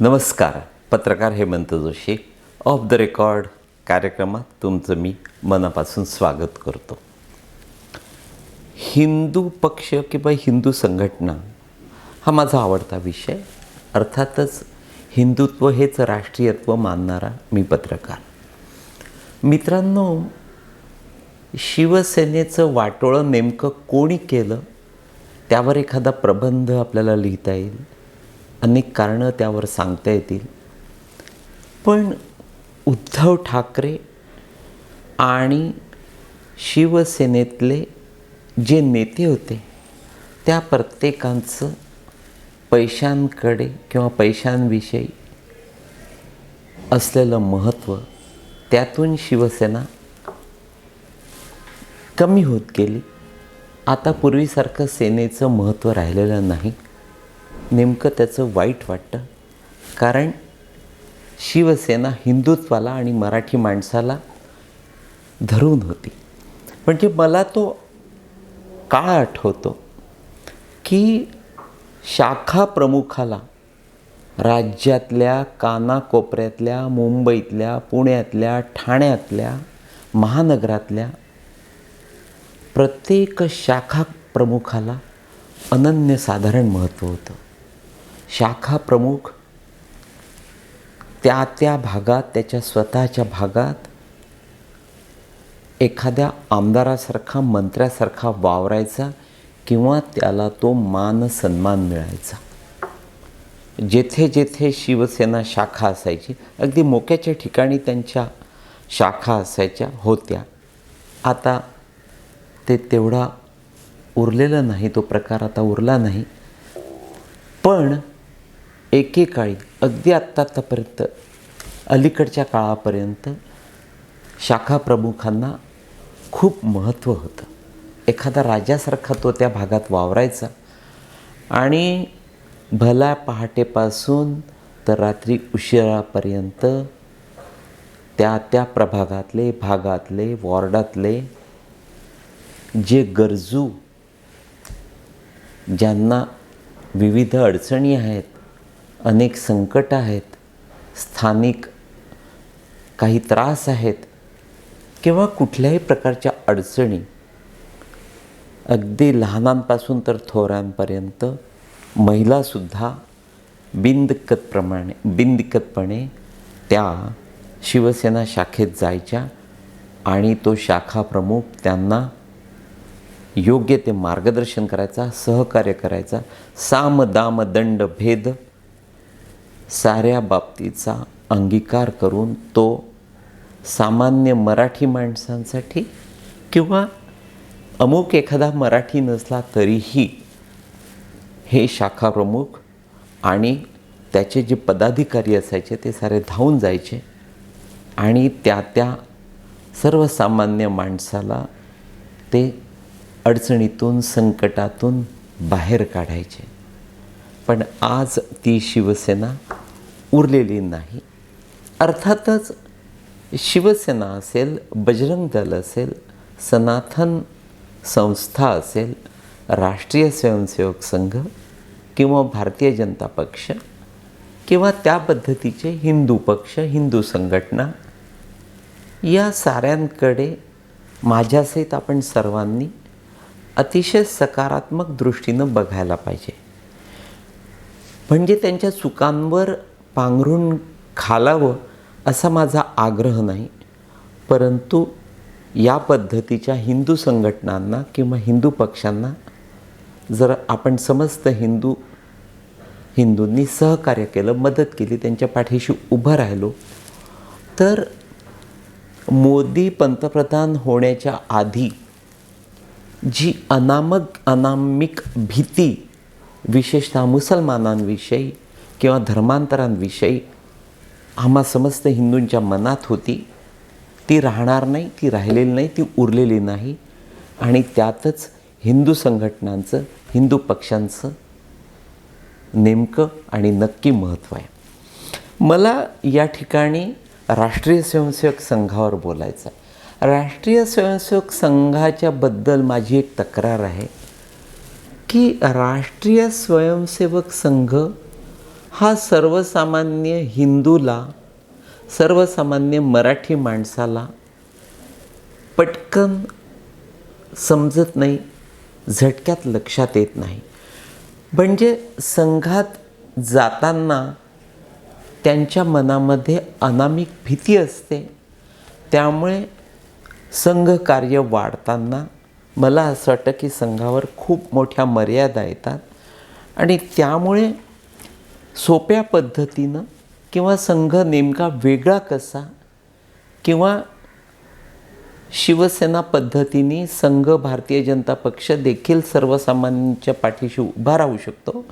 नमस्कार पत्रकार Hemant Joshi. Off the record कार्यक्रमात तुमचं मी मनापासून स्वागत करतो. हिंदू पक्ष किंवा हिंदू संघटना हा माझा आवडता विषय. अर्थातच हिंदुत्व हेच राष्ट्रीयत्व मानणारा मी पत्रकार. मित्रांनो शिवसेनेचं वाटोळं नेमकं कोणी केलं? त्यावर एखादा प्रबंध आपल्याला लिहिता येईल? अनेक कारणं त्यावर सांगता येतील. पण उद्धव ठाकरे आणि शिवसेनेतले जे नेते होते त्या प्रत्येकांचं पैशांकडे किंवा पैशांविषयी असलेलं महत्त्व त्यातून शिवसेना कमी होत गेली. आता पूर्वीसारखं सेनेचं महत्त्व राहिलेलं नाही. नेमकं त्याचं वाईट वाटतं? कारण शिवसेना हिंदुत्वाला आणि मराठी माणसाला धरून होती. म्हणजे मला तो काळ आठवतो की शाखा प्रमुखाला राज्यातल्या कानाकोपऱ्यातल्या मुंबईतल्या पुण्यातल्या ठाण्यातल्या महानगरातल्या प्रत्येक शाखा प्रमुखाला अनन्यसाधारण महत्त्व होतं. शाखा प्रमुख त्या त्या भागात त्याच्या स्वतःच्या भागात एखाद्या आमदारासारखा मंत्र्यासारखा वावरायचा किंवा त्याला तो मान सन्मान मिळायचा. जेथे जेथे शिवसेना शाखा असायची अगदी मोक्याच्या ठिकाणी त्यांच्या शाखा असायच्या होत्या. आता ते तेवढा उरलेलं नाही तो प्रकार आता उरला नाही. पण एकेकाळी अगदी आत्ता आत्तापर्यंत अलीकडच्या काळापर्यंत शाखा प्रमुखांना खूप महत्त्व होतं. एखादा राजासारखा तो त्या भागात वावरायचा आणि भला पहाटेपासून तर रात्री उशिरापर्यंत त्या त्या प्रभागातले भागातले वॉर्डातले जे गरजू ज्यांना विविध अडचणी आहेत अनेक संकट आहेत स्थानिक काही त्रास आहेत किंवा कुठल्याही प्रकारच्या अडचणी अगदी लहानांपासून तर थोरांपर्यंत महिलासुद्धा बिनदिक्कतप्रमाणे बिनदिक्कतपणे त्या शिवसेना शाखेत जायच्या आणि तो शाखा प्रमुख त्यांना योग्य ते मार्गदर्शन करायचा सहकार्य करायचा साम दाम दंड भेद साऱ्या बाबतीचा अंगीकार करून तो सामान्य मराठी माणसांसाठी किंवा अमुक एखादा मराठी नसला तरीही हे शाखा प्रमुख आणि त्याचे जे पदाधिकारी असायचे ते सारे धावून जायचे आणि त्या त्या सर्वसामान्य माणसाला ते अडचणीतून संकटातून बाहेर काढायचे. पण आज ती शिवसेना उरलेली नाही. अर्थातच शिवसेना असेल बजरंग दल असेल सनातन संस्था असेल राष्ट्रीय स्वयंसेवक संघ किंवा भारतीय जनता पक्ष किंवा त्या पद्धतीचे हिंदू पक्ष हिंदू संघटना या साऱ्यांकडे माझ्यासहित आपण सर्वांनी अतिशय सकारात्मक दृष्टीनं बघायला पाहिजे. म्हणजे त्यांच्या चुकांवर पांघरून खालावं असा माझा आग्रह नाही. परंतु या पद्धतीच्या हिंदू संघटनांना किंवा हिंदू पक्षांना जर आपण समस्त हिंदू हिंदूंनी सहकार्य केलं मदत केली त्यांच्या पाठीशी उभं राहिलो तर मोदी पंतप्रधान होण्याच्या आधी जी अनामक अनामिक भीती विशेषतः मुसलमानांविषयी किंवा धर्मांतरांविषयी आम्हा समस्त हिंदूंच्या मनात होती ती राहणार नाही ती राहिलेली नाही ती उरलेली नाही. आणि त्यातच हिंदू संघटनांचं हिंदू पक्षांचं नेमकं आणि नक्की महत्त्व आहे. मला या ठिकाणी राष्ट्रीय स्वयंसेवक संघावर बोलायचं आहे. राष्ट्रीय स्वयंसेवक संघाच्याबद्दल माझी एक तक्रार आहे. की राष्ट्रीय स्वयंसेवक संघ हा सर्वसामान्य हिंदूला सर्वसामान्य मराठी माणसाला पटकन समजत नाही झटक्यात लक्षात येत नाही. म्हणजे संघात जाताना त्यांच्या मनामध्ये अनामिक भीती असते. त्यामुळे संघ कार्य वाढताना मला असं वाटतं की संघावर खूप मोठ्या मर्यादा येतात. आणि त्यामुळे सोप्या पद्धतीनं किंवा संघ नेमका वेगळा कसा किंवा शिवसेना पद्धतीने संघ भारतीय जनता पक्ष देखील सर्वसामान्यांच्या पाठीशी उभा राहू शकतो?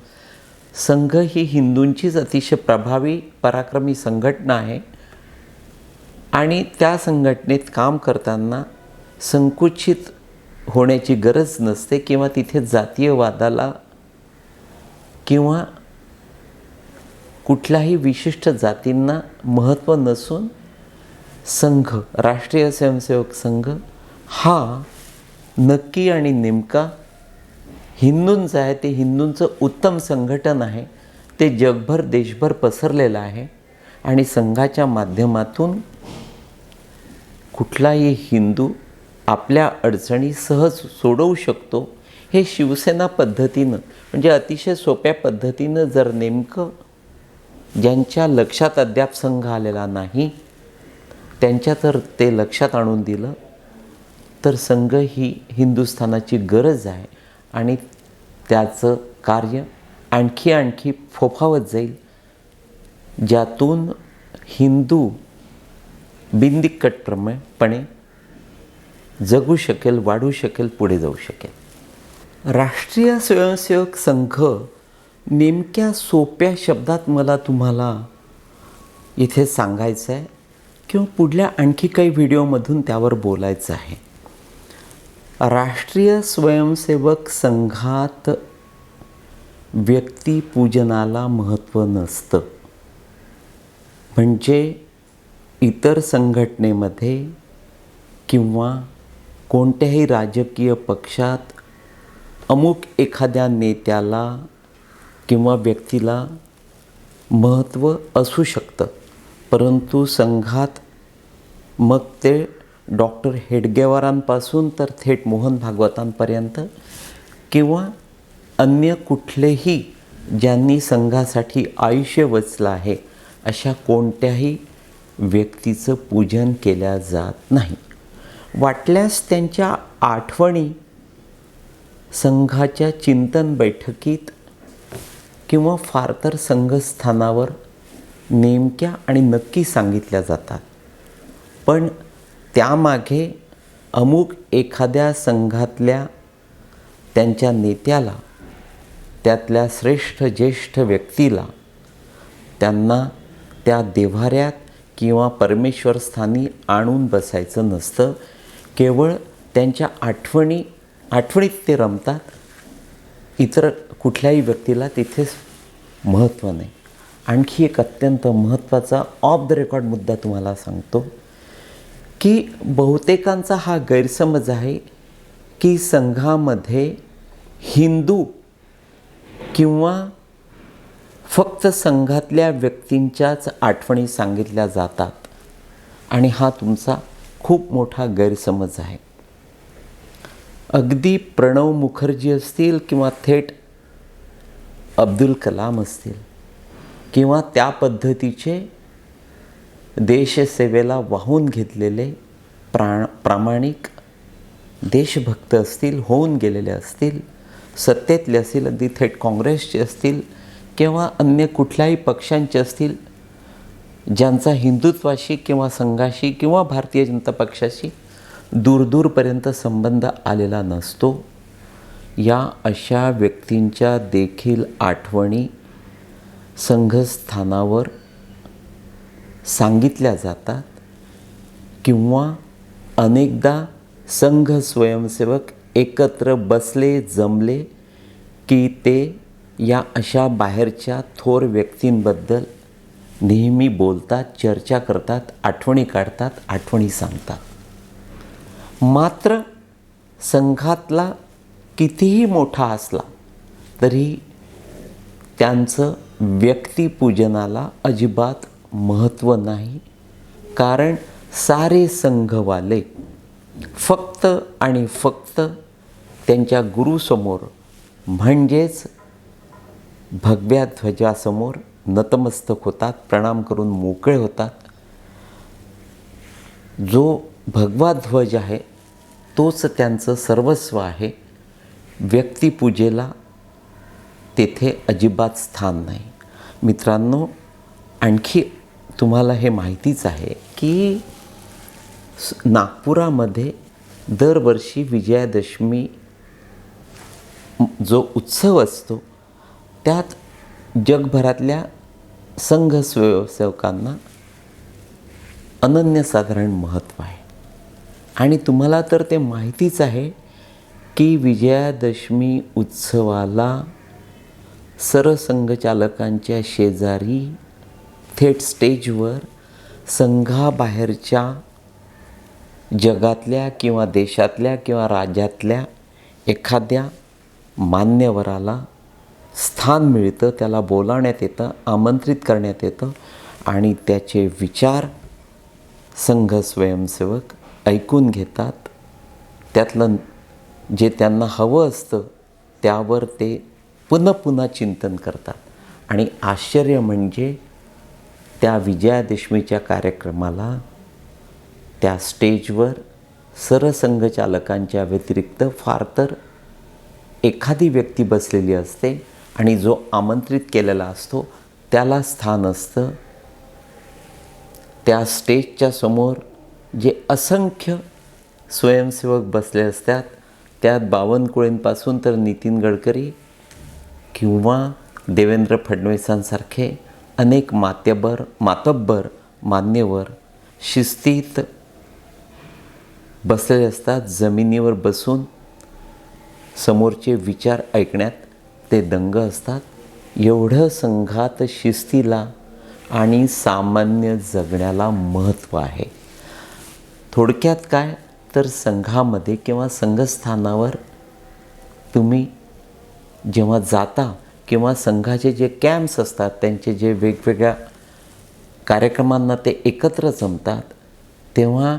संघ ही हिंदूंचीच अतिशय प्रभावी पराक्रमी संघटना आहे. आणि त्या संघटनेत काम करताना संकुचित होण्याची गरज नसते किंवा तिथे जातीयवादाला किंवा कुठल्याही विशिष्ट जातींना महत्त्व नसून संघ राष्ट्रीय स्वयंसेवक संघ हा नक्की आणि नेमका हिंदूंचं आहे ते हिंदूंचं उत्तम संघटन आहे ते जगभर देशभर पसरलेलं आहे आणि संघाच्या माध्यमातून कुठलाही हिंदू आपल्या अडचणी सहज सोडवू शकतो हे शिवसेना पद्धतीनं म्हणजे अतिशय सोप्या पद्धतीनं जर नेमकं ज्यांच्या लक्षात अद्याप संघ आलेला नाही त्यांच्या तर ते लक्षात आणून दिलं तर संघ ही हिंदुस्थानाची गरज आहे आणि त्याचं कार्य आणखी आणखी फोफावत जाईल ज्यातून हिंदू बिंदिकटप्रमाणे जगू शकेल वाढू शकेल पुढे जाऊ शकेल. राष्ट्रीय स्वयंसेवक संघ नेमक्या सोप्या शब्दात मला तुम्हाला इथे सांगायचं आहे किंवा पुढल्या आणखी काही व्हिडिओमधून त्यावर बोलायचं आहे. राष्ट्रीय स्वयंसेवक संघात व्यक्तिपूजनाला महत्त्व नसतं. म्हणजे इतर संघटनेमध्ये किंवा कोणत्याही राजकीय पक्षात अमुक एखाद्या नेत्याला किंवा व्यक्तीला महत्त्व असू शकतं. परंतु संघात मग ते डॉक्टर हेडगेवारांपासून तर थेट मोहन भागवतांपर्यंत किंवा अन्य कुठलेही ज्यांनी संघासाठी आयुष्य वचलं आहे अशा कोणत्याही व्यक्तीचं पूजन केल्या जात नाही. वाटल्यास त्यांच्या आठवणी संघाच्या चिंतन बैठकीत किंवा फार तर संघस्थानावर नेमक्या आणि नक्की सांगितल्या जातात. पण त्यामागे अमुक एखाद्या संघातल्या त्यांच्या नेत्याला त्यातल्या श्रेष्ठ ज्येष्ठ व्यक्तीला त्यांना त्या देव्हाऱ्यात किंवा परमेश्वरस्थानी आणून बसायचं नसतं केवळ त्यांच्या आठवणी आठवणीत ते रमतात? इतर कुठल्याही व्यक्तीला तिथेच महत्त्व नाही. आणखी एक अत्यंत महत्त्वाचा ऑफ द रेकॉर्ड मुद्दा तुम्हाला सांगतो की बहुतेकांचा हा गैरसमज आहे की संघामध्ये हिंदू किंवा फक्त संघातल्या व्यक्तींच्याच आठवणी सांगितल्या जातात. आणि हा तुमचा खूप मोठा गैरसमज आहे. अगदी प्रणव मुखर्जी असतील किंवा थेट अब्दुल कलाम असतील किंवा त्या पद्धतीचे देशसेवेला वाहून घेतलेले प्रा प्रामाणिक देशभक्त असतील होऊन गेलेले असतील सत्तेतले असतील अगदी थेट काँग्रेसचे असतील किंवा अन्य कुठल्याही पक्षांचे असतील ज्यांचा हिंदुत्वाशी किंवा संघाशी किंवा भारतीय जनता पक्षाशी दूरदूरपर्यंत संबंध आलेला नसतो या अशा व्यक्तींच्या देखील आठवणी संघस्थानावर सांगितल्या जातात किंवा अनेकदा संघ स्वयंसेवक एकत्र बसले जमले की ते या अशा बाहेरच्या थोर व्यक्तींबद्दल नेहमी बोलतात चर्चा करतात आठवणी काढतात आठवणी सांगतात. मात्र संघातला कितीही मोठा असला तरी त्यांचं व्यक्तिपूजनाला अजिबात महत्त्व नाही. कारण सारे संघवाले फक्त आणि फक्त त्यांच्या गुरुसमोर म्हणजेच भगव्या ध्वजासमोर नतमस्तक होतात प्रणाम करून मोकळे होतात. जो भगवा ध्वज आहे तोच त्यांचं सर्वस्व आहे. व्यक्तिपूजेला तेथे अजिबात स्थान नाही. मित्रांनो आणखी तुम्हाला हे माहितीच आहे की नागपुरामध्ये दरवर्षी विजयादशमी जो उत्सव असतो त्यात जगभरातल्या संघ स्वयंसेवकांना अनन्यसाधारण महत्त्व आहे. आणि तुम्हाला तर ते माहितीच आहे की विजयादशमी उत्सवाला सरसंघचालकांच्या शेजारी थेट स्टेजवर संघाबाहेरच्या जगातल्या किंवा देशातल्या किंवा राज्यातल्या एखाद्या मान्यवराला स्थान मिळतं त्याला बोलावण्यात येतं आमंत्रित करण्यात येतं आणि त्याचे विचार संघ स्वयंसेवक ऐकून घेतात. त्यातलं जे त्यांना हवं असतं त्यावर ते पुन्हा पुन्हा चिंतन करतात. आणि आश्चर्य म्हणजे त्या विजयादशमीच्या कार्यक्रमाला त्या स्टेजवर सरसंघचालकांच्या व्यतिरिक्त फार तर एखादी व्यक्ती बसलेली असते. आणि जो आमंत्रित केलेला असतो त्याला स्थान असतं. त्या स्टेजच्या समोर जे असंख्य स्वयंसेवक बसले असतात त्यात बावनकुळेंपासून तर नितीन गडकरी किंवा देवेंद्र फडणवीसांसारखे अनेक मात्यबर मातब्बर मान्यवर शिस्तीत बसलेले असतात जमिनीवर बसून समोरचे विचार ऐकण्यात ते दंग असतात. एवढं संघात शिस्तीला आणि सामान्य जगण्याला महत्त्व आहे. थोडक्यात काय? तर संघामध्ये किंवा संघस्थानावर तुम्ही जेव्हा जाता किंवा संघाचे जे कॅम्प्स असतात त्यांचे जे वेगवेगळ्या कार्यक्रमांना ते एकत्र जमतात तेव्हा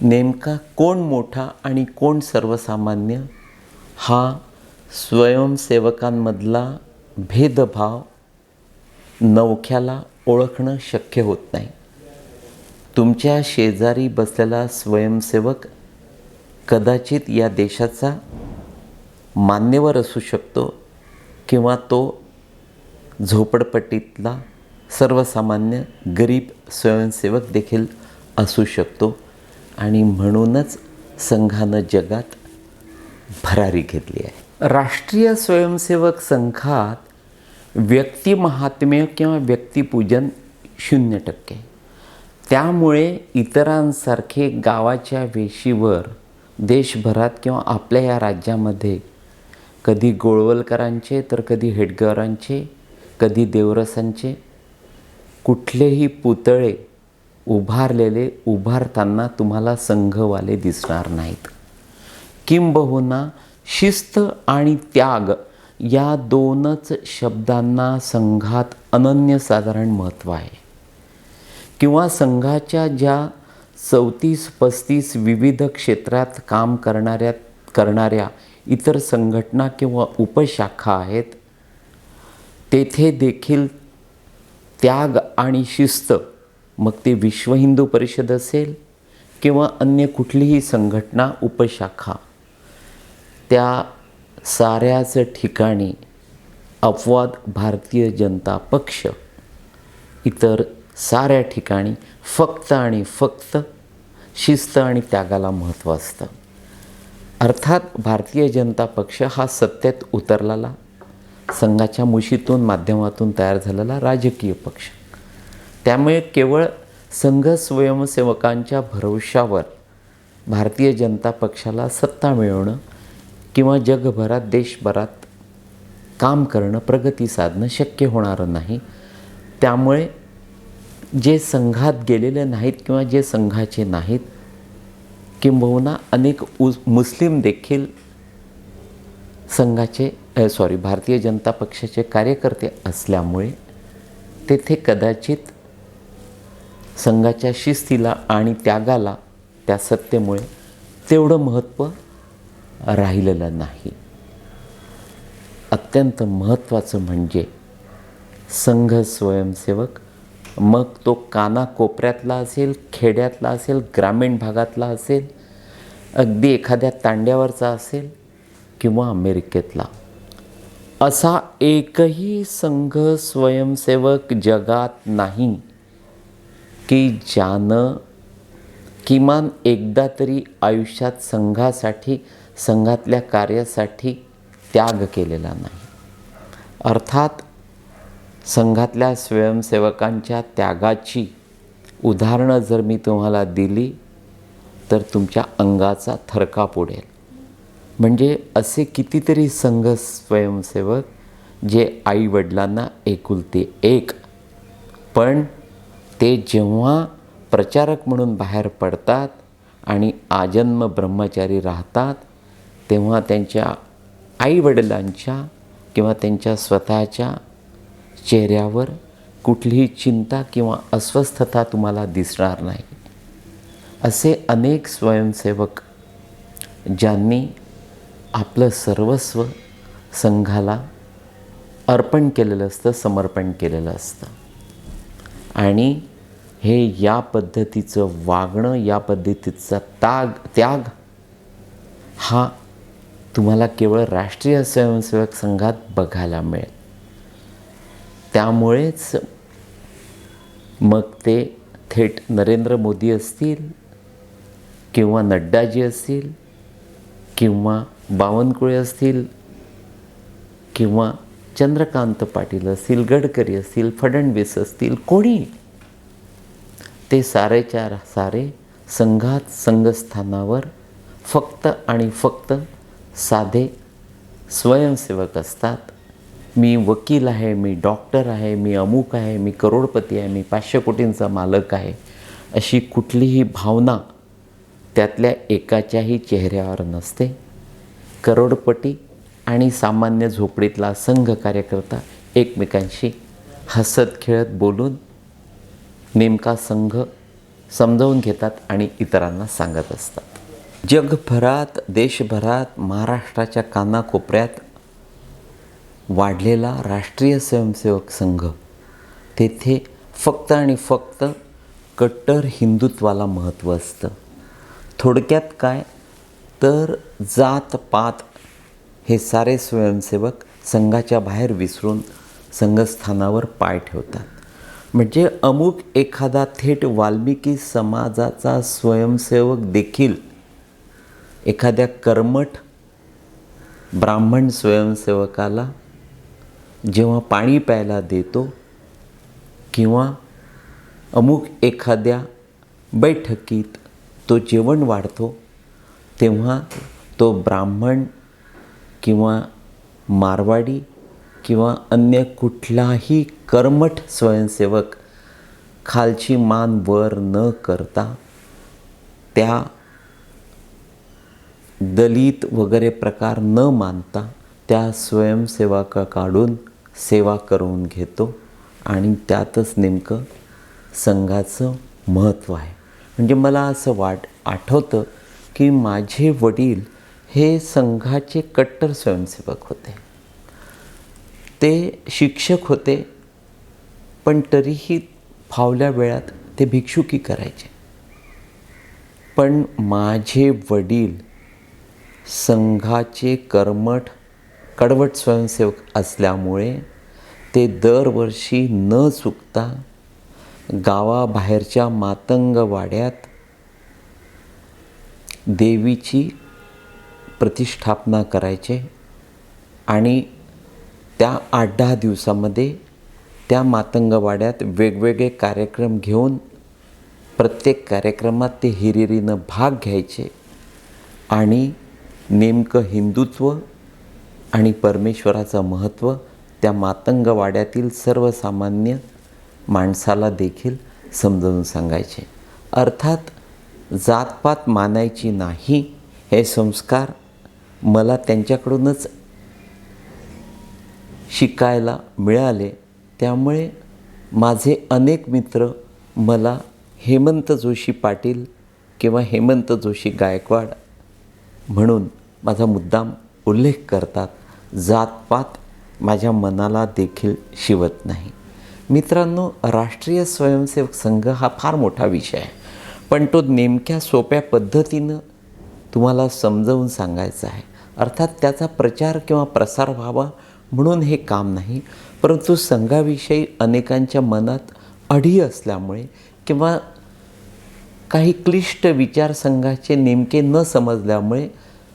नेमका कोण मोठा आणि कोण सर्वसामान्य हा स्वयंसेवकांमधला भेदभाव नवख्याला ओळखणं शक्य होत नाही. तुमच्या शेजारी बसलेला स्वयंसेवक कदाचित या देशाचा मान्यवर असू शकतो किंवा तो झोपडपट्टीतला सर्वसामान्य गरीब स्वयंसेवक देखील असू शकतो आणि म्हणूनच संघानं जगात भरारी घेतली आहे. राष्ट्रीय स्वयंसेवक संघात व्यक्तिमहात्म्य किंवा व्यक्तिपूजन शून्य टक्के. त्यामुळे इतरांसारखे गावाच्या वेशीवर देशभरात किंवा आपल्या या राज्यामध्ये कधी गोळवलकरांचे तर कधी हेडगरांचे कधी देवरसांचे कुठलेही पुतळे उभारलेले उभारताना तुम्हाला संघवाले दिसणार नाहीत. किंबहुना शिस्त आणि त्याग या दोनच शब्दांना संघात अनन्यसाधारण महत्त्व आहे. किंवा संघाच्या ज्या चौतीस पस्तीस विविध क्षेत्रात काम करणाऱ्या करणाऱ्या इतर संघटना किंवा उपशाखा आहेत तेथे देखील त्याग आणि शिस्त मग ते विश्व हिंदू परिषद असेल किंवा अन्य कुठलीही संघटना उपशाखा त्या साऱ्याच ठिकाणी अपवाद भारतीय जनता पक्ष इतर साऱ्या ठिकाणी फक्त आणि फक्त शिस्त आणि त्यागाला महत्त्व असतं. अर्थात भारतीय जनता पक्ष हा सत्तेत उतरलेला संघाच्या मुशीतून माध्यमातून तयार झालेला राजकीय पक्ष. त्यामुळे केवळ संघ स्वयंसेवकांच्या भरवशावर भारतीय जनता पक्षाला सत्ता मिळवणं किंवा जगभरात देशभरात काम करणं प्रगती साधणं शक्य होणारं नाही. त्यामुळे जे संघात गेलेले नाहीत किंवा जे संघाचे नाहीत किंबहुना अनेक उस मुस्लिम देखील संघाचे सॉरी भारतीय जनता पक्षाचे कार्यकर्ते असल्यामुळे तेथे कदाचित संघाच्या शिस्तीला आणि त्यागाला त्या सत्तेमुळे तेवढं महत्त्व राहिलेलं नाही. अत्यंत महत्त्वाचं म्हणजे संघ स्वयंसेवक मग तो कानाकोपऱ्यातला असेल खेड्यातला असेल ग्रामीण भागातला असेल अगदी एखाद्या तांड्यावरचा असेल किंवा अमेरिकेतला. असा एकही संघ स्वयंसेवक जगात नाही की ज्यानं किमान एकदा तरी आयुष्यात संघासाठी संघातल्या कार्यासाठी त्याग केलेला नाही. अर्थात संघातल्या स्वयंसेवकांच्या त्यागाची उदाहरणं जर मी तुम्हाला दिली तर तुमच्या अंगाचा थरकाप उडेल म्हणजे असे कितीतरी संघ स्वयंसेवक जे आईवडिलांना एकुलते एक पण ते जेव्हा प्रचारक म्हणून बाहेर पडतात आणि आजन्म ब्रह्मचारी राहतात तेव्हा त्यांच्या आईवडिलांच्या किंवा त्यांच्या स्वतःच्या चेहऱ्यावर कुठलीही चिंता किंवा अस्वस्थता तुम्हाला दिसणार नाही. असे अनेक स्वयंसेवक ज्यांनी आपलं सर्वस्व संघाला अर्पण केलेलं असतं समर्पण केलेलं असतं. आणि हे या पद्धतीचं वागणं या पद्धतीचा ताग त्याग हा तुम्हाला केवळ राष्ट्रीय स्वयंसेवक संघात बघायला मिळेल. त्यामुळेच मग ते थेट नरेंद्र मोदी असतील किंवा नड्डाजी असतील किंवा बावनकुळे असतील किंवा चंद्रकांत पाटील असतील गडकरी असतील फडणवीस असतील कोणी? ते सारेच्या सारे संघात संघस्थानावर फक्त आणि फक्त साधे स्वयंसेवक असतात. मी वकील आहे मी डॉक्टर आहे मी अमुक आहे मी करोडपती आहे मी पाचशे कोटींचा मालक आहे. अशी कुठलीही भावना त्यातल्या एकाच्याही चेहऱ्यावर नसते. करोडपटी आणि सामान्य झोपडीतला संघ कार्यकर्ता एकमेकांशी हसत खेळत बोलून नेमका संघ समजावून घेतात आणि इतरांना सांगत असतात. जगभरात देशभरात महाराष्ट्राच्या कानाकोपऱ्यात वाढलेला राष्ट्रीय स्वयंसेवक संघ तेथे फक्त आणि फक्त कट्टर हिंदुत्वाला महत्त्व असतं. थोडक्यात काय? तर जात पात हे सारे स्वयंसेवक संघाच्या बाहेर विसरून संघस्थानावर पाय ठेवतात. म्हणजे अमुक एखादा थेट वाल्मिकी समाजाचा स्वयंसेवक देखील एखाद्या कर्मठ ब्राह्मण स्वयंसेवकाला जेव्हा पाणी प्यायला देतो किंवा अमुक एखाद्या बैठकीत तो जेवण वाढतो तेव्हा तो ब्राह्मण किंवा मारवाडी किंवा अन्य कुठलाही कर्मठ स्वयंसेवक खालची मान वर न करता त्या दलित वगैरे प्रकार न मानता त्या स्वयंसेवकाकडून सेवा करून घेतो. आणि त्यातच नेमकं संघाचं महत्त्व आहे. म्हणजे मला असं वाट आठवतं की माझे वडील हे संघाचे कट्टर स्वयंसेवक होते. ते शिक्षक होते पण तरीही फावल्या वेळात ते भिक्षुकी करायचे. पण माझे वडील संघाचे कर्मठ कडवट स्वयंसेवक असल्यामुळे ते दरवर्षी न चुकता गावाबाहेरच्या मातंग वाड्यात देवीची प्रतिष्ठापना करायचे आणि त्या आठ दहा दिवसामध्ये त्या मातंगवाड्यात वेगवेगळे कार्यक्रम घेऊन प्रत्येक कार्यक्रमात ते हिरिरीनं भाग घ्यायचे आणि नेमकं हिंदुत्व आणि परमेश्वराचं महत्त्व त्या मातंगवाड्यातील सर्वसामान्य माणसाला देखील समजावून सांगायचे. अर्थात जातपात मानायची नाही हे संस्कार मला त्यांच्याकडूनच शिकायला मिळाले. त्यामुळे माझे अनेक मित्र मला हेमंत जोशी पाटील किंवा हेमंत जोशी गायकवाड म्हणून माझा मुद्दाम उल्लेख करतात जातपात माझ्या मनाला देखील शिवत नाही. मित्रांनो राष्ट्रीय स्वयंसेवक संघ हा फार मोठा विषय आहे पण तो नेमक्या सोप्या पद्धतीनं तुम्हाला समजावून सांगायचा आहे. अर्थात त्याचा प्रचार किंवा प्रसार व्हावा म्हणून हे काम नाही परंतु संघाविषयी अनेकांच्या मनात अढी असल्यामुळे किंवा काही क्लिष्ट विचारसंघाचे नेमके न समजल्यामुळे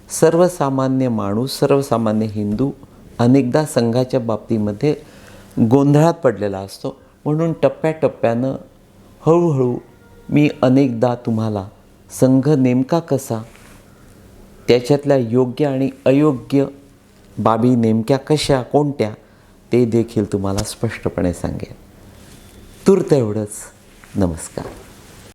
सर्वसामान्य माणूस सर्वसामान्य हिंदू अनेकदा संघाच्या बाबतीमध्ये गोंधळात पडलेला असतो. म्हणून टप्प्याटप्प्यानं हळूहळू मी अनेकदा तुम्हाला संघ नेमका कसा त्याच्यातल्या योग्य आणि अयोग्य बाबी नेमक्या कशा कोणत्या ते देखील तुम्हाला स्पष्टपणे सांगेन. तूर्त एवढंच. नमस्कार.